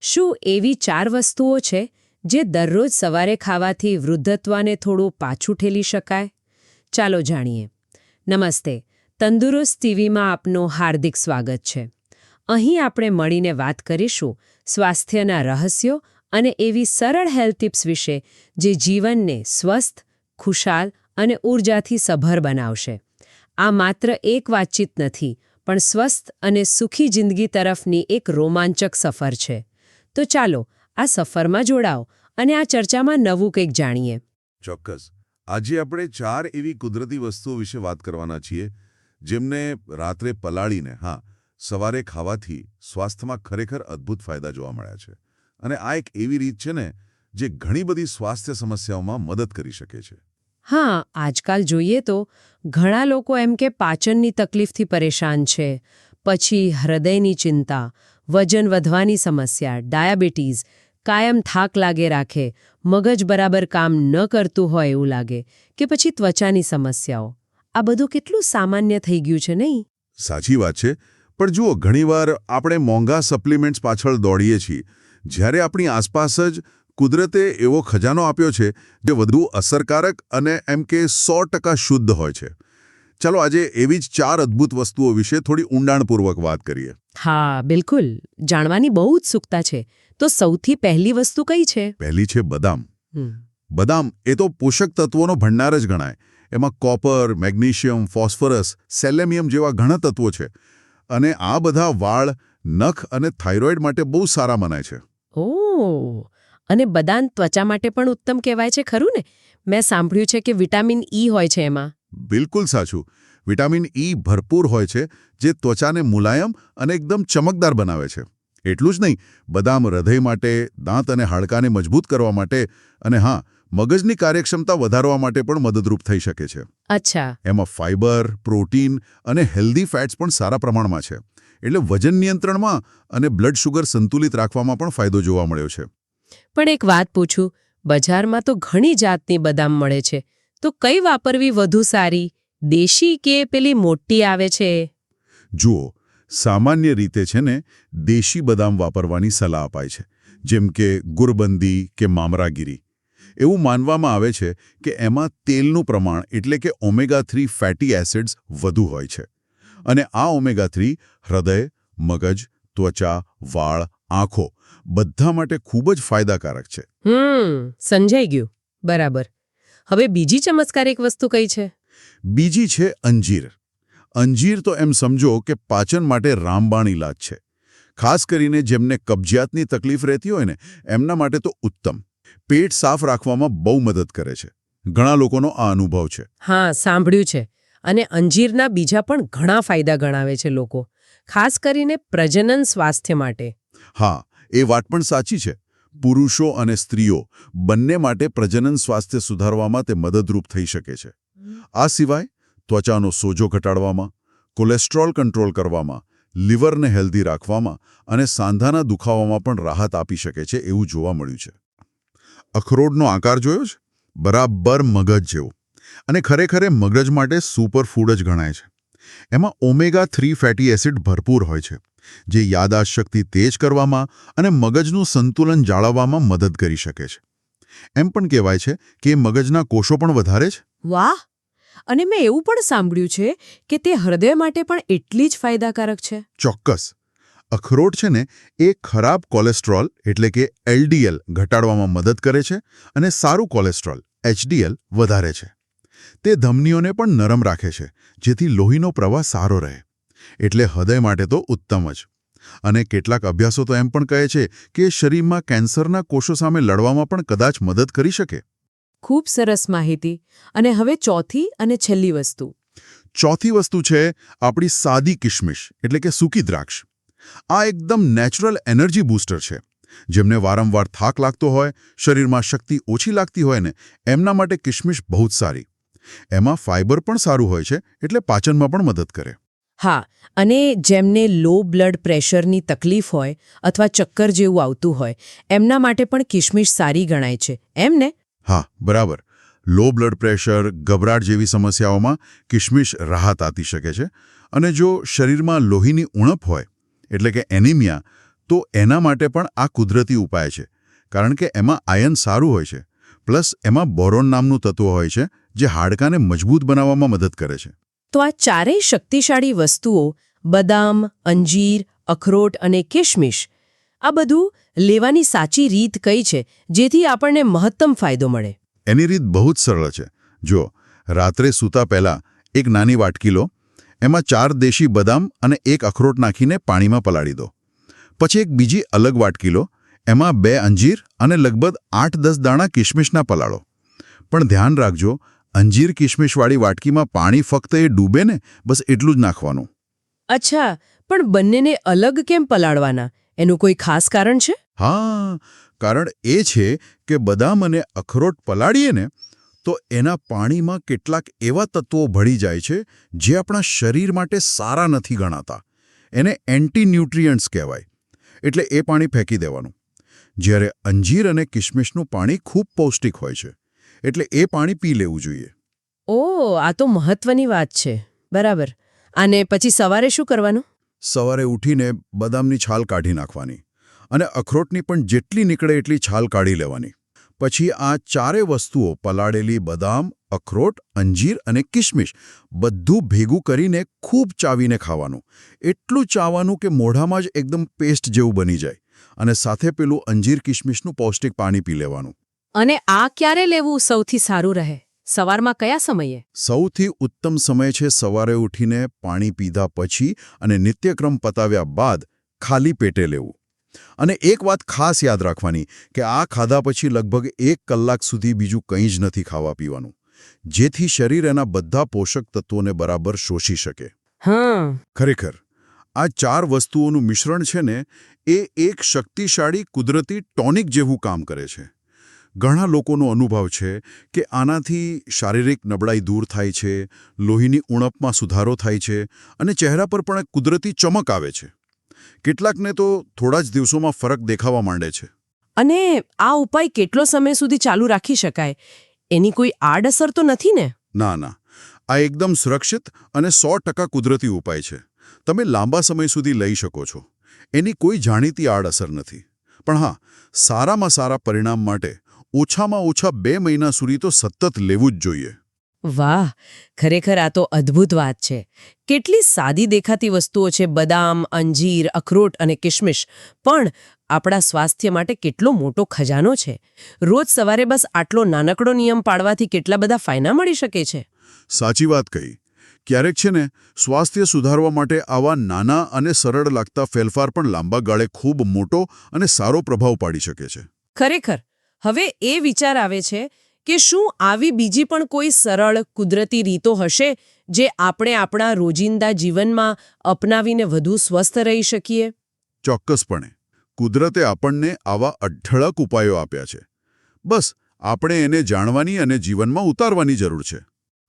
શું એવી ચાર વસ્તુઓ છે જે દરરોજ સવારે ખાવાથી વૃદ્ધત્વને થોડું પાછું ઠેલી શકાય? ચાલો જાણીએ. નમસ્તે, તંદુરસ્ત ટીવીમાં આપનું હાર્દિક સ્વાગત છે. અહીં આપણે મળીને વાત કરીશું સ્વાસ્થ્યના રહસ્યો અને એવી સરળ હેલ્થ ટિપ્સ વિશે જે જીવનને સ્વસ્થ, ખુશાલ અને ઊર્જાથી સભર બનાવશે. આ માત્ર એક વાતચીત નથી, પણ સ્વસ્થ અને સુખી જિંદગી તરફની એક રોમાંચક સફર છે. તો ચાલો આ સફરમાં જોડાઓ અને આ ચર્ચામાં નવું કંઈક જાણીએ. ચોક્કસ. આજે આપણે ચાર એવી કુદરતી વસ્તુઓ વિશે વાત કરવાના છીએ જેમને રાત્રે પલાળીને હા સવારે ખાવાથી સ્વાસ્થ્યમાં ખરેખર અદ્ભુત ફાયદા જોવા મળ્યા છે. અને આ એક એવી રીત છે ને જે ઘણી બધી સ્વાસ્થ્ય સમસ્યાઓમાં મદદ કરી શકે છે. હા આજકાલ જોઈએ તો ઘણા લોકો એમ કે પાચનની તકલીફથી પરેશાન છે પછી હૃદયની ચિંતા વજન વધવાની સમસ્યા, ડાયાબિટીસ, કાયમ થાક લાગે રાખે, મગજ બરાબર કામ ન કરતું હોય એવું લાગે કે પછી ત્વચાની સમસ્યાઓ. આ બધું કેટલું સામાન્ય થઈ ગયું છે નહીં? સાચી વાત છે, પણ જુઓ, ઘણીવાર આપણે મોંઘા સપ્લિમેન્ટ્સ પાછળ દોડીએ છીએ. જ્યારે આપણી આસપાસ જ કુદરતે એવો ખજાનો આપ્યો છે, જે વધુ અસરકારક અને એમ કે સો શુદ્ધ હોય છે. ચાલો આજે એવી જ ચાર અદ્ભુત વસ્તુઓ વિશે થોડી ઊંડાણપૂર્વક વાત કરીએ. હા બિલકુલ. જાણવાની બહુ ઉત્સુકતા છે. તો સૌથી પહેલી વસ્તુ કઈ છે? પહેલી છે બદામ. બદામ એ તો પોષક તત્વોનો ભંડાર જ ગણાય. એમાં કોપર મેગ્નેશિયમ ફોસ્ફરસ સેલેમિયમ જેવા ઘણા તત્વો છે. અને આ બધા વાળ નખ અને થાઇરોઇડ માટે બહુ સારા મનાય છે. ઓ અને બદામ ત્વચા માટે પણ ઉત્તમ કહેવાય છે ખરું ને? મેં સાંભળ્યું છે કે વિટામિન ઈ હોય છે એમાં. બિલકુલ સાચું. વિટામિન ઈ ભરપૂર હોય છે જે ત્વચાને મુલાયમ અને એકદમ ચમકદાર બનાવે છે. એટલું જ નહીં બદામ હૃદય માટે દાંત અને હાડકાને મજબૂત કરવા માટે અને હા મગજની કાર્યક્ષમતા વધારવા માટે પણ મદદરૂપ થઈ શકે છે. અચ્છા. એમાં ફાઇબર પ્રોટીન અને હેલ્ધી ફેટ્સ પણ સારા પ્રમાણમાં છે. એટલે વજન નિયંત્રણમાં અને બ્લડ શુગર સંતુલિત રાખવામાં પણ ફાયદો જોવા મળ્યો છે. પણ એક વાત પૂછું બજારમાં તો ઘણી જાતની બદામ મળે છે. તો કઈ વાપરવી વધુ સારી દેશી કે પેલી મોટી આવે છે? જુઓ સામાન્ય રીતે છે ને દેશી બદામ વાપરવાની સલાહ અપાય છે જેમ કે ગુરબંદી કે મામરાગીરી. એવું માનવામાં આવે છે કે એમાં તેલનું પ્રમાણ એટલે કે ઓમેગા થ્રી ફેટી એસિડ્સ વધુ હોય છે. અને આ ઓમેગા થ્રી હૃદય મગજ ત્વચા વાળ આંખો બધા માટે ખૂબ જ ફાયદાકારક છે. હમ સમજાઈ ગયું. બરાબર. હવે બીજી ચમત્કારિક વસ્તુ કઈ છે? બીજી છે અંજીર. અંજીર તો એમ સમજો કે પાચન માટે રામબાણ ઇલાજ છે. ખાસ કરીને જેમને કબજિયાતની તકલીફ રહેતી હોય ને એમના માટે તો ઉત્તમ. પેટ સાફ રાખવામાં બહુ મદદ કરે છે. ઘણા લોકોનો આ અનુભવ છે. હા સાંભળ્યું છે. અને અંજીરના બીજા પણ ઘણા ફાયદા ગણાવે છે લોકો. ખાસ કરીને પ્રજનન સ્વાસ્થ્ય માટે. હા એ વાત પણ સાચી છે. પુરુષો અને સ્ત્રીઓ બંને માટે પ્રજનન સ્વાસ્થ્ય સુધારવામાં તે મદદરૂપ થઈ શકે છે. આ સિવાય ત્વચાનો સોજો ઘટાડવામાં કોલેસ્ટ્રોલ કંટ્રોલ કરવામાં લીવરને હેલ્ધી રાખવામાં અને સાંધાના દુખાવામાં પણ રાહત આપી શકે છે એવું જોવા મળ્યું છે. અખરોટનો આકાર જોયો છે? બરાબર મગજ જેવો. અને ખરેખર મગજ માટે સુપર ફૂડ જ ગણાય છે. એમાં ઓમેગા થ્રી ફેટી એસિડ ભરપૂર હોય છે. જે યાદાશત શક્તિ તેજ કરવામાં અને મગજનું સંતુલન જાળવવામાં મદદ કરી શકે છે. એમ પણ કહેવાય છે કે મગજના કોષો પણ વધારે છે? વાહ! અને મેં એવું પણ સાંભળ્યું છે કે તે હૃદય માટે પણ એટલી જ ફાયદાકારક છે. ચોક્કસ. અખરોટ છે ને એ ખરાબ કોલેસ્ટ્રોલ એટલે કે એલડીએલ ઘટાડવામાં મદદ કરે છે અને સારું કોલેસ્ટ્રોલ એચડીએલ વધારે છે. તે ધમનીઓને પણ નરમ રાખે છે જેથી લોહીનો પ્રવાહ સારો રહે. એટલે હૃદય માટે તો ઉત્તમ જ. અને કેટલાક અભ્યાસો તો એમ પણ કહે છે કે શરીરમાં કેન્સરના કોષો સામે લડવામાં પણ કદાચ મદદ કરી શકે. ખૂબ સરસ માહિતી. અને હવે ચોથી અને છેલ્લી વસ્તુ. ચોથી વસ્તુ છે આપણી સાદી કિશમિશ એટલે કે સૂકી દ્રાક્ષ. આ એકદમ નેચરલ એનર્જી બૂસ્ટર છે. જેમને વારંવાર થાક લાગતો હોય શરીરમાં શક્તિ ઓછી લાગતી હોય ને એમના માટે કિશમિશ બહુ જ સારી. એમાં ફાઇબર પણ સારું હોય છે એટલે પાચનમાં પણ મદદ કરે. હા, અને જેમને લો બ્લડ પ્રેશરની તકલીફ હોય અથવા ચક્કર જેવું આવતું હોય, એમના માટે પણ કિશમિશ સારી ગણાય છે. એમ ને? હા, બરાબર. લો બ્લડ પ્રેશર, ગભરાટ જેવી સમસ્યાઓમાં કિશમિશ રાહત આપી શકે છે. અને જો શરીરમાં લોહીની ઉણપ હોય, એટલે કે એનિમિયા, તો એના માટે પણ આ કુદરતી ઉપાય છે. કારણ કે એમાં આયન સારું હોય છે. પ્લસ એમાં બોરોન નામનું તત્વ હોય છે, જે હાડકાને મજબૂત બનાવવામાં મદદ કરે છે. તો આ ચારેય શક્તિશાળી વસ્તુઓ, બદામ, અંજીર, અખરોટ અને કિશમિશ આ બધું લેવાની સાચી રીત કઈ છે, જેથી આપણને મહત્તમ ફાયદો મળે? એની રીત બહુ જ સરળ છે. જો રાત્રે સૂતા પહેલા એક નાની વાટકી લો, એમાં ચાર દેશી બદામ અને એક અખરોટ નાખીને પાણીમાં પલાળી દો. પછી એક બીજી અલગ વાટકી લો, એમાં બે અંજીર અને લગભગ આઠ દસ દાણા કિશમિશના પલાળો. પણ ધ્યાન રાખજો અંજીર કિશમિશવાળી વાટકીમાં પાણી ફક્ત એ ડૂબે ને બસ એટલું જ નાખવાનું. અચ્છા પણ બંનેને અલગ કેમ પલાળવાના? એનું કોઈ ખાસ કારણ છે? હા કારણ એ છે કે બદામ અને અખરોટ પલાળીએ ને તો એના પાણીમાં કેટલાક એવા તત્વો ભળી જાય છે જે આપણા શરીર માટે સારા નથી ગણાતા. એને એન્ટી ન્યુટ્રિયન્ટ્સ કહેવાય. એટલે એ પાણી ફેંકી દેવાનું. જ્યારે અંજીર અને કિશમિશનું પાણી ખૂબ પૌષ્ટિક હોય છે. એટલે એ પાણી પી લેવું જોઈએ. ઓ આ તો મહત્વની વાત છે. બરાબર. અને પછી સવારે શું કરવાનું? સવારે ઉઠીને બદામની છાલ કાઢી નાખવાની અને અખરોટની પણ જેટલી નીકળે એટલી છાલ કાઢી લેવાની. પછી આ ચારે વસ્તુઓ પલાળેલી બદામ અખરોટ અંજીર અને કિશમિશ બધું ભેગું કરીને ખૂબ ચાવીને ખાવાનું. એટલું ચાવાનું કે મોઢામાં જ એકદમ પેસ્ટ જેવું બની જાય અને સાથે પેલું અંજીર કિશમિશનું પૌષ્ટિક પાણી પી લેવાનું. અને આ ક્યારે લેવું સૌથી સારું રહે? સવારમાં કયા સમયે? સૌથી ઉત્તમ સમય છે સવારે ઉઠીને પાણી પીધા પછી અને નિત્યક્રમ પતાવ્યા બાદ ખાલી પેટે લેવું. અને એક વાત ખાસ યાદ રાખવાની કે આ ખાધા પછી લગભગ એક કલાક સુધી બીજું કંઈ જ નથી ખાવા પીવાનું. જેથી શરીર એના બધા પોષક તત્વોને બરાબર શોષી શકે. હા ખરેખર આ ચાર વસ્તુઓનું મિશ્રણ છે ને એ એક શક્તિશાળી કુદરતી ટોનિક જેવું કામ કરે છે. ઘણા લોકોનો અનુભવ છે કે આનાથી શારીરિક નબળાઈ દૂર થાય છે લોહીની ઉણપમાં સુધારો થાય છે અને ચહેરા પર પણ એક કુદરતી ચમક આવે છે. કેટલાકને તો થોડા જ દિવસોમાં ફરક દેખાવા માંડે છે. અને આ ઉપાય કેટલો સમય સુધી ચાલુ રાખી શકાય? એની કોઈ આડઅસર તો નથી ને? ના ના. આ એકદમ સુરક્ષિત અને સો ટકા કુદરતી ઉપાય છે. તમે લાંબા સમય સુધી લઈ શકો છો. એની કોઈ જાણીતી આડઅસર નથી. પણ હા સારામાં સારા પરિણામ માટે ઓછામાં ઓછા બે મહિના સુધી તો સતત લેવું જ જોઈએ. વાહ ખરેખર આ તો અદ્ભુત વાત છે. કેટલી સાદી દેખાતી વસ્તુઓ છે બદામ અંજીર અખરોટ અને કિશમિશ પણ આપણા સ્વાસ્થ્ય માટે કેટલો મોટો ખજાનો છે. રોજ સવારે બસ આટલો નાનકડો નિયમ પાળવાથી કેટલા બધા ફાયદા મળી શકે છે? સાચી વાત કહી. ક્યારેક છે ને સ્વાસ્થ્ય સુધારવા માટે આવા નાના અને સરળ લાગતા ફેરફાર પણ લાંબા ગાળે ખૂબ મોટો અને સારો પ્રભાવ પાડી શકે છે. ખરેખર. હવે એ વિચાર આવે છે કે શું આવી બીજી પણ કોઈ સરળ કુદરતી રીતો હશે જે આપણે આપણા રોજિંદા જીવનમાં અપનાવીને વધુ સ્વસ્થ રહી શકીએ? ચોક્કસપણે. કુદરતે આપણને આવા અઢળક ઉપાયો આપ્યા છે. બસ આપણે એને જાણવાની અને જીવનમાં ઉતારવાની જરૂર છે.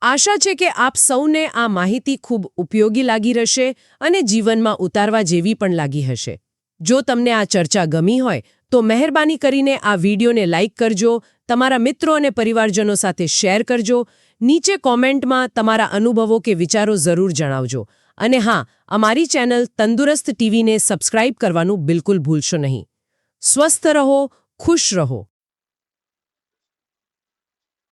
આશા છે કે આપ સૌને આ માહિતી ખૂબ ઉપયોગી લાગી રહેશે અને જીવનમાં ઉતારવા જેવી પણ લાગી હશે. જો તમને આ ચર્ચા ગમી હોય તો મહેરબાની કરીને આ વિડીયોને લાઇક કરજો, તમારા મિત્રો અને પરિવારજનો સાથે શેર કરજો, નીચે કોમેન્ટમાં તમારા અનુભવો કે વિચારો જરૂર જણાવજો. અને હા, અમારી ચેનલ તંદુરસ્ત ટીવીને સબસ્ક્રાઇબ કરવાનું બિલકુલ ભૂલશો નહીં. સ્વસ્થ રહો, ખુશ રહો.